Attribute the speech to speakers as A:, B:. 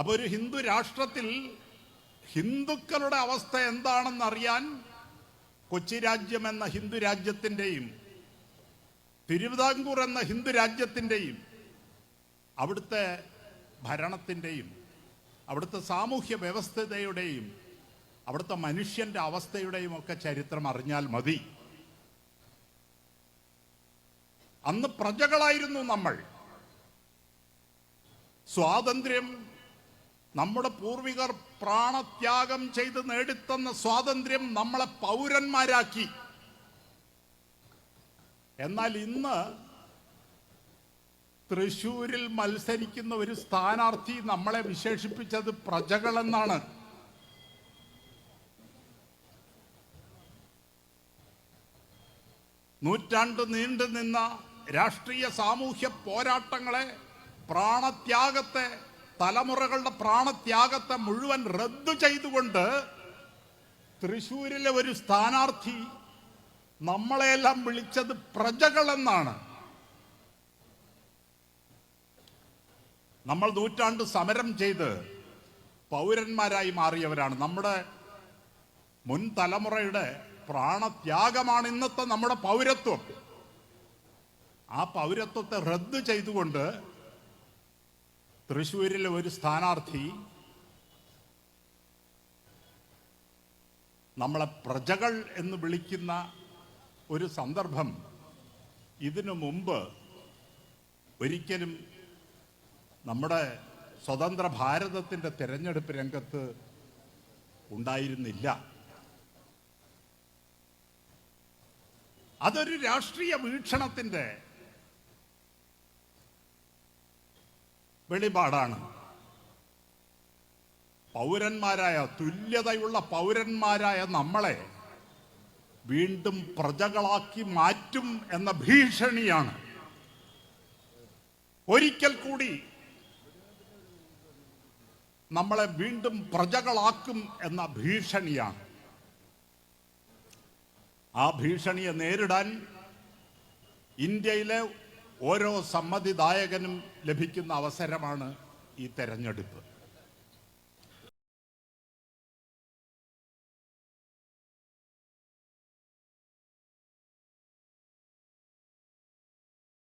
A: അപ്പൊ ഒരു ഹിന്ദു രാഷ്ട്രത്തിൽ ഹിന്ദുക്കളുടെ അവസ്ഥ എന്താണെന്ന് അറിയാൻ കൊച്ചി രാജ്യം എന്ന ഹിന്ദു രാജ്യത്തിന്റെയും തിരുവിതാംകൂർ എന്ന ഹിന്ദു രാജ്യത്തിന്റെയും അവിടുത്തെ ഭരണത്തിന്റെയും അവിടുത്തെ സാമൂഹ്യ വ്യവസ്ഥതയുടെയും അവിടുത്തെ മനുഷ്യന്റെ അവസ്ഥയുടെയും ഒക്കെ ചരിത്രം അറിഞ്ഞാൽ മതി. അന്ന് പ്രജകളായിരുന്നു നമ്മൾ. സ്വാതന്ത്ര്യം നമ്മുടെ പൂർവികർ പ്രാണത്യാഗം ചെയ്ത് നേടിത്തന്ന സ്വാതന്ത്ര്യം നമ്മളെ പൗരന്മാരാക്കി. എന്നാൽ ഇന്ന് തൃശൂരിൽ മത്സരിക്കുന്ന ഒരു സ്ഥാനാർത്ഥി നമ്മളെ വിശേഷിപ്പിച്ചത് പ്രജകളെന്നാണ്. നൂറ്റാണ്ട് നീണ്ടു നിന്ന രാഷ്ട്രീയ സാമൂഹ്യ പോരാട്ടങ്ങളെ പ്രാണത്യാഗത്തെ തലമുറകളുടെ പ്രാണത്യാഗത്തെ മുഴുവൻ റദ്ദു ചെയ്തുകൊണ്ട് തൃശൂരിലെ ഒരു സ്ഥാനാർത്ഥി നമ്മളെയെല്ലാം വിളിച്ചത് പ്രജകളെന്നാണ്. നമ്മൾ നൂറ്റാണ്ട് സമരം ചെയ്ത് പൗരന്മാരായി മാറിയവരാണ്. നമ്മുടെ മുൻ തലമുറയുടെ പ്രാണത്യാഗമാണ് ഇന്നത്തെ നമ്മുടെ പൗരത്വം. ആ പൗരത്വത്തെ റദ്ദ് ചെയ്തുകൊണ്ട് തൃശ്ശൂരിലെ ഒരു സ്ഥാനാർത്ഥി നമ്മളെ പ്രജകൾ എന്ന് വിളിക്കുന്ന ഒരു സന്ദർഭം ഇതിനു മുമ്പ് ഒരിക്കലും നമ്മുടെ സ്വതന്ത്ര ഭാരതത്തിന്റെ തിരഞ്ഞെടുപ്പ് രംഗത്ത് ഉണ്ടായിരുന്നില്ല. അതൊരു രാഷ്ട്രീയ വീക്ഷണത്തിന്റെ വെളിപാടാണ്. പൗരന്മാരായ തുല്യതയുള്ള പൗരന്മാരായ നമ്മളെ വീണ്ടും പ്രജകളാക്കി മാറ്റും എന്ന ഭീഷണിയാണ്. ഒരിക്കൽ കൂടി നമ്മളെ വീണ്ടും പ്രജകളാക്കും എന്ന ഭീഷണിയാണ്. ആ ഭീഷണിയെ നേരിടാൻ ഇന്ത്യയിലെ ഓരോ സമ്മതിദായകനും ലഭിക്കുന്ന അവസരമാണ് ഈ തെരഞ്ഞെടുപ്പ്.